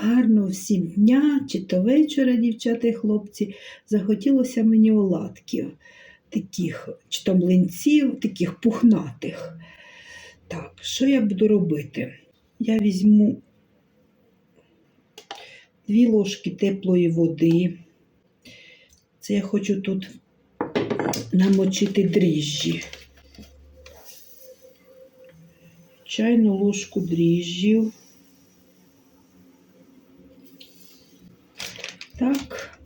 Гарного всім дня, чи то вечора, дівчата і хлопці. Захотілося мені оладків, таких, чи то млинців, таких пухнатих. Так, що я буду робити? Я візьму дві ложки теплої води. Це я хочу тут намочити дріжджі. Чайну ложку дріжджів. Так,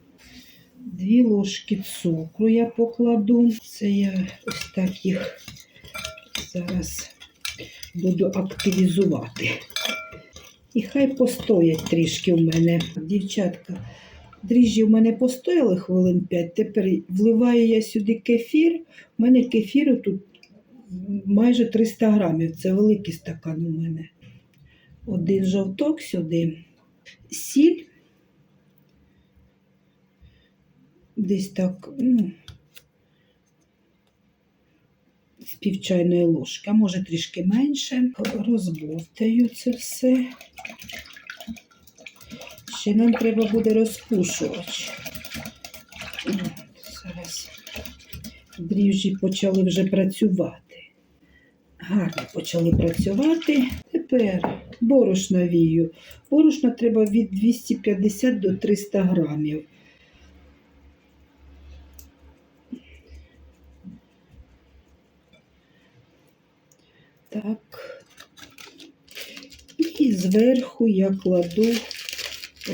дві ложки цукру я покладу. Це я ось так їх зараз буду активізувати. І хай постоять трішки в мене. Дівчатка, дріжджі в мене постояли хвилин 5. Тепер вливаю я сюди кефір. У мене кефіру тут майже 300 грамів. Це великий стакан у мене. Один жовток сюди, сіль. Десь так, ну, з пів чайної ложки, а може трішки менше. Розбовтаю це все. Ще нам треба буде розпушувач. Зараз дріжджі почали вже працювати. Гарно почали працювати. Тепер борошно вію. Борошна треба від 250 до 300 грамів. Так. І зверху я кладу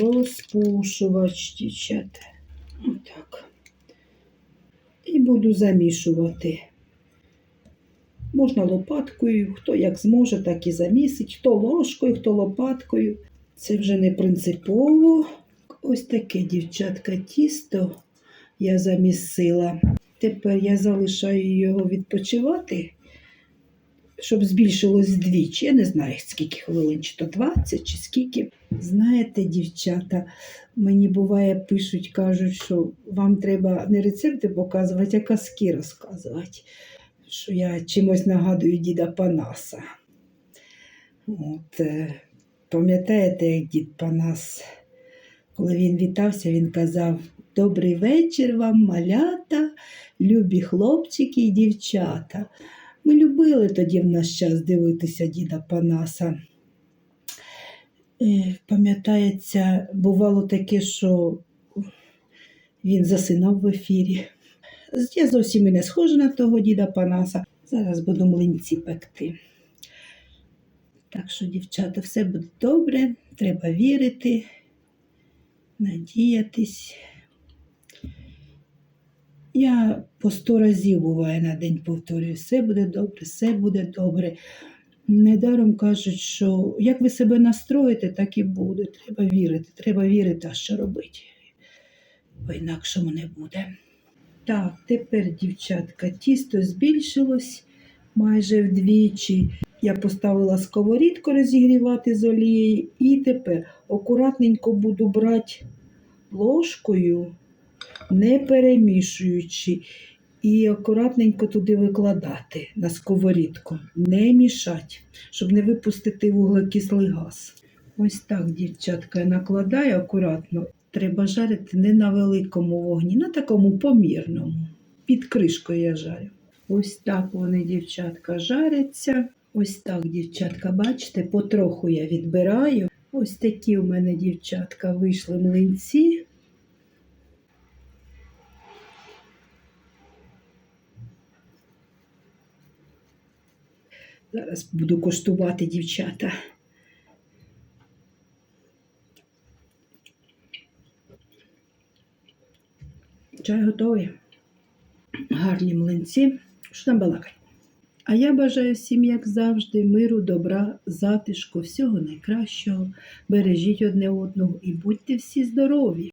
розпушувач, дівчата. Отак. І буду замішувати. Можна лопаткою, хто як зможе, так і замісить, хто ложкою, хто лопаткою. Це вже не принципово. Ось таке, дівчатка, тісто я замісила. Тепер я залишаю його відпочивати щоб збільшилось вдвічі. Я не знаю, скільки хвилин, чи то 20, чи скільки. Знаєте, дівчата, мені буває, пишуть, кажуть, що вам треба не рецепти показувати, а казки розказувати. Що я чимось нагадую діда Панаса. От, е, Пам'ятаєте, як дід Панас, коли він вітався, він казав: Добрий вечір вам, малята, любі хлопчики і дівчата. Ми любили тоді в наш час дивитися діда Панаса. Е, Пам'ятається, бувало таке, що він засинав в ефірі. Я зовсім і не схожа на того діда Панаса. Зараз буду млинці пекти. Так що, дівчата, все буде добре, треба вірити, надіятись. Я по сто разів буває на день повторюю, все буде добре, все буде добре. Недаром кажуть, що як ви себе настроїте, так і буде. Треба вірити, треба вірити, а що робити. Бо інакшому не буде. Так, тепер, дівчатка, тісто збільшилось майже вдвічі. Я поставила сковорідку розігрівати з олією, і тепер акуратненько буду брати ложкою не перемішуючи, і акуратненько туди викладати на сковорідку, не мішати, щоб не випустити вуглекислий газ. Ось так, дівчатка, я накладаю акуратно. Треба жарити не на великому вогні, на такому помірному. Під кришкою я жарю. Ось так вони, дівчатка, жаряться. Ось так, дівчатка, бачите, потроху я відбираю. Ось такі у мене, дівчатка, вийшли млинці. Зараз буду коштувати дівчата. Чай готовий. Гарні млинці. Що там балакать? А я бажаю всім, як завжди, миру, добра, затишку, всього найкращого. Бережіть одне одного і будьте всі здорові!